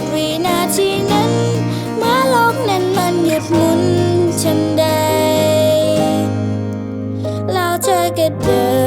ดวินาทีนั้น มาโลกนั้นมันหยุดหมุนฉันได้แล้วเธอก็เดิน